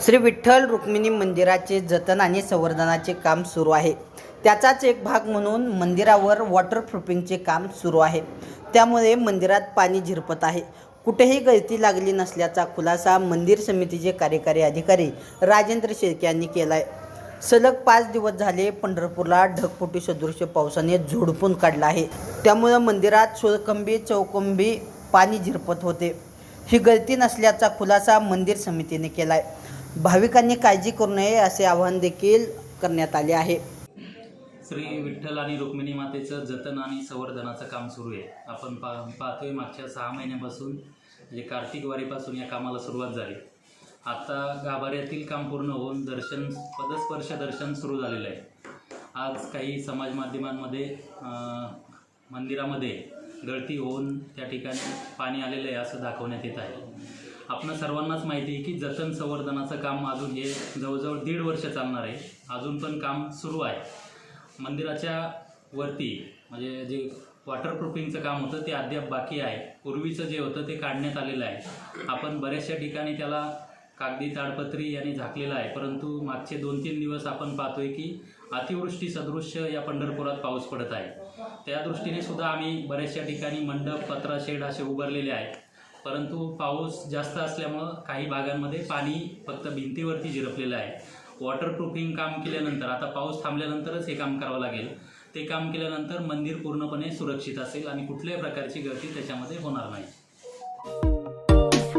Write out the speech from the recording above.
श्री विठ्ठल रुक्मिणी मंदिराचे जतन आणि संवर्धनाचे काम सुरू आहे. त्याचाच एक भाग म्हणून मंदिरावर वॉटरप्रूफिंगचे काम सुरू आहे. त्यामुळे मंदिरात पाणी झिरपत आहे. कुठेही गळती लागली नसल्याचा खुलासा मंदिर समितीचे कार्यकारी अधिकारी राजेंद्र शेळके यांनी केला आहे सलग पाच दिवस झाले पंढरपूरला ढगफुटी सदृश्य पावसाने झोडपून काढला आहे. त्यामुळं मंदिरात सोळकंबी चौकंबी पाणी झिरपत होते. ही गळती नसल्याचा खुलासा मंदिर समितीने केला आहे भाविकांनी काळजी करू नये असे आवाहन देखील करण्यात आले आहे. श्री विठ्ठल आणि रुक्मिणी मातेचं जतन आणि संवर्धनाचं काम सुरू आहे. आपण पा पाहतोय मागच्या सहा महिन्यापासून म्हणजे कार्तिक वारीपासून या कामाला सुरुवात झाली. आता गाभाऱ्यातील काम पूर्ण होऊन दर्शन पदस्पर्श दर्शन सुरू झालेलं आहे. आज काही समाज माध्यमांमध्ये मंदिरामध्ये गळती होऊन त्या ठिकाणी पाणी आलेलं आहे असं दाखवण्यात येत आहे. आपण सर्वांनाच माहिती आहे की जतन संवर्धनाचं काम अजून हे जवळजवळ दीड वर्ष चालणार आहे. अजून पण काम सुरू आहे. मंदिराच्या वरती म्हणजे जे वॉटरप्रूफिंगचं काम होतं ते अद्याप बाकी आहे. पूर्वीचं जे होतं ते काढण्यात आलेलं आहे. आपण बऱ्याचशा ठिकाणी त्याला कागदी ताडपत्री यांनी झाकलेला आहे. परंतु मागचे दोन तीन दिवस आपण पाहतोय की अतिवृष्टी सदृश्य या पंढरपुरात पाऊस पडत आहे. त्या दृष्टीने सुद्धा आम्ही बऱ्याचशा ठिकाणी मंडप पत्रा शेड असे उभारलेले आहेत. परंतु पाऊस जास्त असल्यामुळं काही भागांमध्ये पाणी फक्त भिंतीवरती झिरपलेलं आहे. वॉटरप्रूफिंग काम केल्यानंतर आता पाऊस थांबल्यानंतरच हे काम करावं लागेल. ते काम केल्यानंतर मंदिर पूर्णपणे सुरक्षित असेल आणि कुठल्याही प्रकारची गर्दी त्याच्यामध्ये होणार नाही.